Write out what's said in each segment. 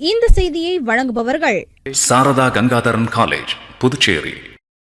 இந்த செய்தியை வழங்குபவர்கள் சாரதா கங்காதரன் காலேஜ் புதுச்சேரி.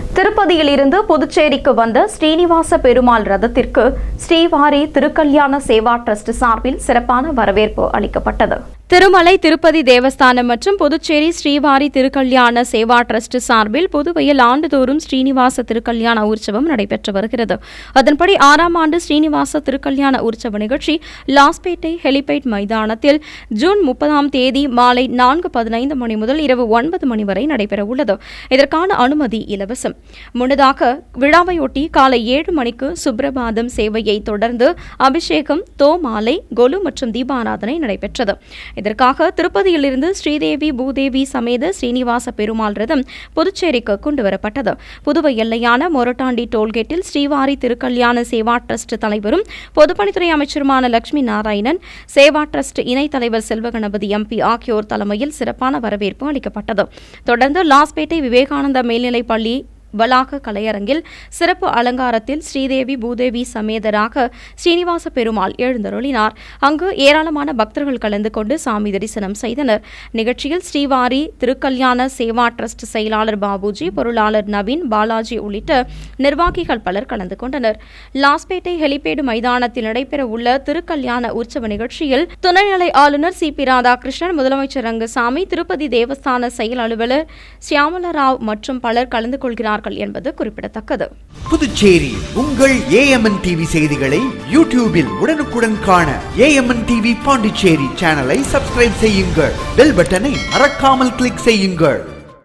திருப்பதியிலிருந்து புதுச்சேரிக்கு வந்த ஸ்ரீனிவாச பெருமாள் ரதத்திற்கு ஸ்ரீவாரி திருக்கல்யாண சேவா டிரஸ்ட் சார்பில் சிறப்பான வரவேற்பு அளிக்கப்பட்டது. திருமலை திருப்பதி தேவஸ்தானம் மற்றும் புதுச்சேரி ஸ்ரீவாரி திருக்கல்யாண சேவா டிரஸ்ட் சார்பில் புதுவையில் ஆண்டுதோறும் ஸ்ரீனிவாச திருக்கல்யாண உற்சவம் நடைபெற்று வருகிறது. அதன்படி ஆறாம் ஆண்டு ஸ்ரீனிவாச திருக்கல்யாண உற்சவ நிகழ்ச்சி லாஸ்பேட்டை ஹெலிபேட் மைதானத்தில் ஜூன் முப்பதாம் தேதி மாலை நான்கு பதினைந்து மணி முதல் இரவு ஒன்பது மணி வரை நடைபெறவுள்ளது இதற்கான அனுமதி இலவசம். முன்னதாக விழாவையொட்டி காலை ஏழு மணிக்கு சுப்பிரபாதம் சேவையை தொடர்ந்து அபிஷேகம் தோமாலை கொலு மற்றும் தீபாராதனை நடைபெற்றது. இதற்காக திருப்பதியிலிருந்து ஸ்ரீதேவி பூதேவி சமேத ஸ்ரீனிவாச பெருமாள் ரதம் புதுச்சேரிக்கு கொண்டுவரப்பட்டது புதுவை எல்லையான மொரட்டாண்டி டோல்கேட்டில் ஸ்ரீவாரி திருக்கல்யாண சேவா டிரஸ்ட் தலைவரும் பொதுப்பணித்துறை அமைச்சருமான லட்சுமி நாராயணன் சேவா டிரஸ்ட் இணைத் தலைவர் செல்வகணபதி எம்பி ஆகியோர் தலைமையில் சிறப்பான வரவேற்பு அளிக்கப்பட்டது. தொடர்ந்து லாஸ்பேட்டை விவேகானந்தா மேல்நிலைப் பள்ளி வளாக கலையரங்கில் சிறப்பு அலங்காரத்தில் ஸ்ரீதேவி பூதேவி சமேதராக ஸ்ரீனிவாச பெருமாள் எழுந்தருளினார். அங்கு ஏராளமான பக்தர்கள் கலந்து கொண்டு சாமி தரிசனம் செய்தனர். நிகழ்ச்சியில் ஸ்ரீவாரி திருக்கல்யாண சேவா டிரஸ்ட் செயலாளர் பாபுஜி பொருளாளர் நவீன் பாலாஜி உள்ளிட்ட நிர்வாகிகள் பலர் கலந்து கொண்டனர். லாஸ்பேட்டை ஹெலிபேடு மைதானத்தில் நடைபெறவுள்ள திருக்கல்யாண உற்சவ நிகழ்ச்சியில் துணைநிலை ஆளுநர் சி. பி. ராதாகிருஷ்ணன் முதலமைச்சர் ரங்கசாமி திருப்பதி தேவஸ்தான செயல் அலுவலர் சியாமலராவ் மற்றும் பலர் கலந்து கொள்கிறார் கொள்கிறார்கள் என்பது குறிப்பிடத்தக்கது. புதுச்சேரி உங்கள் ஏஎம்என் டிவி செய்திகளை யூடியூபில் உடனுக்குடன் காண ஏஎம்என் டிவி பாண்டிச்சேரி சேனலை சப்ஸ்கிரைப் செய்யுங்கள். பெல் பட்டனை மறக்காமல் கிளிக் செய்யுங்கள்.